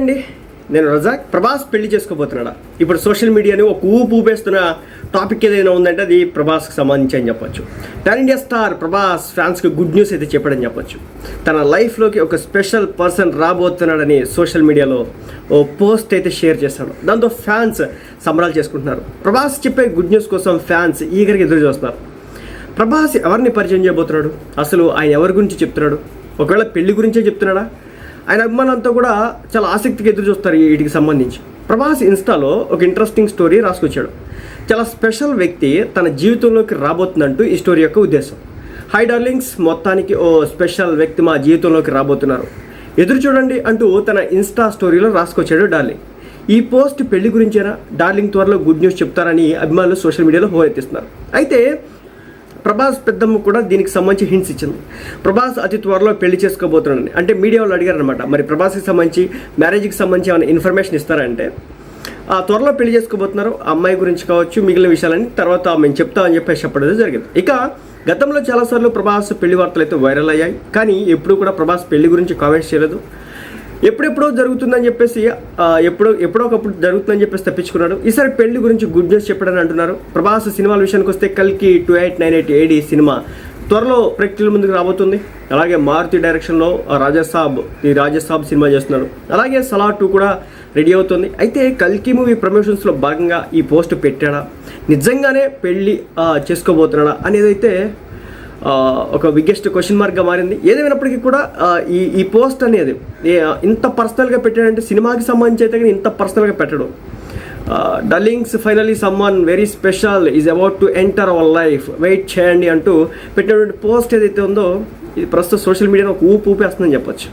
అండి నేను రజాక్ ప్రభాస్ పెళ్ళి చేసుకోబోతున్నాడా? ఇప్పుడు సోషల్ మీడియాని ఒక ఊపు ఊపేస్తున్న టాపిక్ ఏదైనా ఉందంటే అది ప్రభాస్కి సంబంధించి అని చెప్పొచ్చు. టెన్ ఇండియా స్టార్ ప్రభాస్ ఫ్యాన్స్కి గుడ్ న్యూస్ అయితే చెప్పడని చెప్పొచ్చు. తన లైఫ్లోకి ఒక స్పెషల్ పర్సన్ రాబోతున్నాడని సోషల్ మీడియాలో ఓ పోస్ట్ అయితే షేర్ చేశాడు దాంతో ఫ్యాన్స్ సంబరాలు చేసుకుంటున్నారు. ప్రభాస్ చెప్పే గుడ్ న్యూస్ కోసం ఫ్యాన్స్ ఈగరికి ఎదురు చూస్తున్నారు. ప్రభాస్ ఎవరిని పరిచయం చేయబోతున్నాడు? అసలు ఆయన ఎవరి గురించి చెప్తున్నాడు? ఒకవేళ పెళ్ళి గురించే చెప్తున్నాడా? ఆయన అభిమానులంతా కూడా చాలా ఆసక్తిగా ఎదురు చూస్తారు వీటికి సంబంధించి. ప్రభాస్ ఇన్స్టాలో ఒక ఇంట్రెస్టింగ్ స్టోరీ రాసుకొచ్చాడు. చాలా స్పెషల్ వ్యక్తి తన జీవితంలోకి రాబోతుందంటూ ఈ స్టోరీ యొక్క ఉద్దేశం. హై డార్లింగ్స్ మొత్తానికి ఓ స్పెషల్ వ్యక్తి మా జీవితంలోకి రాబోతున్నారు. ఎదురు చూడండి అంటూ తన ఇన్స్టా స్టోరీలో రాసుకొచ్చాడు డార్లింగ్. ఈ పోస్ట్ పెళ్ళి గురించేనా? డార్లింగ్ త్వరలో గుడ్ న్యూస్ చెప్తారని అభిమానులు సోషల్ మీడియాలో హోరెత్తిస్తున్నారు. అయితే ప్రభాస్ పెద్దమ్మ కూడా దీనికి సంబంధించి హింట్స్ ఇచ్చింది. ప్రభాస్ అతి త్వరలో పెళ్ళి చేసుకోబోతున్నాడని. అంటే మీడియా వాళ్ళు అడిగారు అనమాట మరి ప్రభాస్కి సంబంధించి మ్యారేజ్కి సంబంధించి ఏమైనా ఇన్ఫర్మేషన్ ఇస్తారంటే ఆ త్వరలో పెళ్ళి చేసుకోబోతున్నారు. ఆ అమ్మాయి గురించి కావచ్చు మిగిలిన విషయాలని తర్వాత మేము చెప్తామని చెప్పేసి చెప్పడం జరిగింది. ఇక గతంలో చాలాసార్లు ప్రభాస్ పెళ్ళి వార్తలు అయితే వైరల్ అయ్యాయి. కానీ ఎప్పుడు కూడా ప్రభాస్ పెళ్ళి గురించి కామెంట్స్ చేయలేదు. ఎప్పుడెప్పుడో జరుగుతుందని చెప్పేసి ఎప్పుడో ఎప్పుడో ఒకప్పుడు జరుగుతుందని చెప్పేసి తప్పించుకున్నాడు. ఈసారి పెళ్ళి గురించి గుడ్ న్యూస్ చెప్పడని అంటున్నారు. ప్రభాస్ సినిమాల విషయానికి వస్తే కల్కి two eight nine eight AD cinema త్వరలో ప్రేక్షకుల ముందుకు రాబోతుంది. అలాగే మారుతి డైరెక్షన్లో రాజసాబ్ ఈ రాజసాబ్ సినిమా చేస్తున్నాడు. అలాగే సలా టూ కూడా రెడీ అవుతుంది. అయితే కల్కి మూవీ ప్రమోషన్స్లో భాగంగా ఈ పోస్ట్ పెట్టాడా? నిజంగానే పెళ్ళి చేసుకోబోతున్నాడా? అనేది అయితే ఒక బిగ్గెస్ట్ క్వశ్చన్ మార్క్గా మారింది. ఏదేమైనప్పటికీ కూడా ఈ ఈ పోస్ట్ అనేది ఇంత పర్సనల్గా పెట్టాడంటే సినిమాకి సంబంధించి అయితే కానీ ఇంత పర్సనల్గా పెట్టడు. Darlings finally someone very special is about to enter our life wait చేయండి అంటూ పెట్టినటువంటి పోస్ట్ ఏదైతే ఉందో ఇది ప్రస్తుతం సోషల్ మీడియాలో ఒక ఊపు ఊపేస్తుందని చెప్పొచ్చు.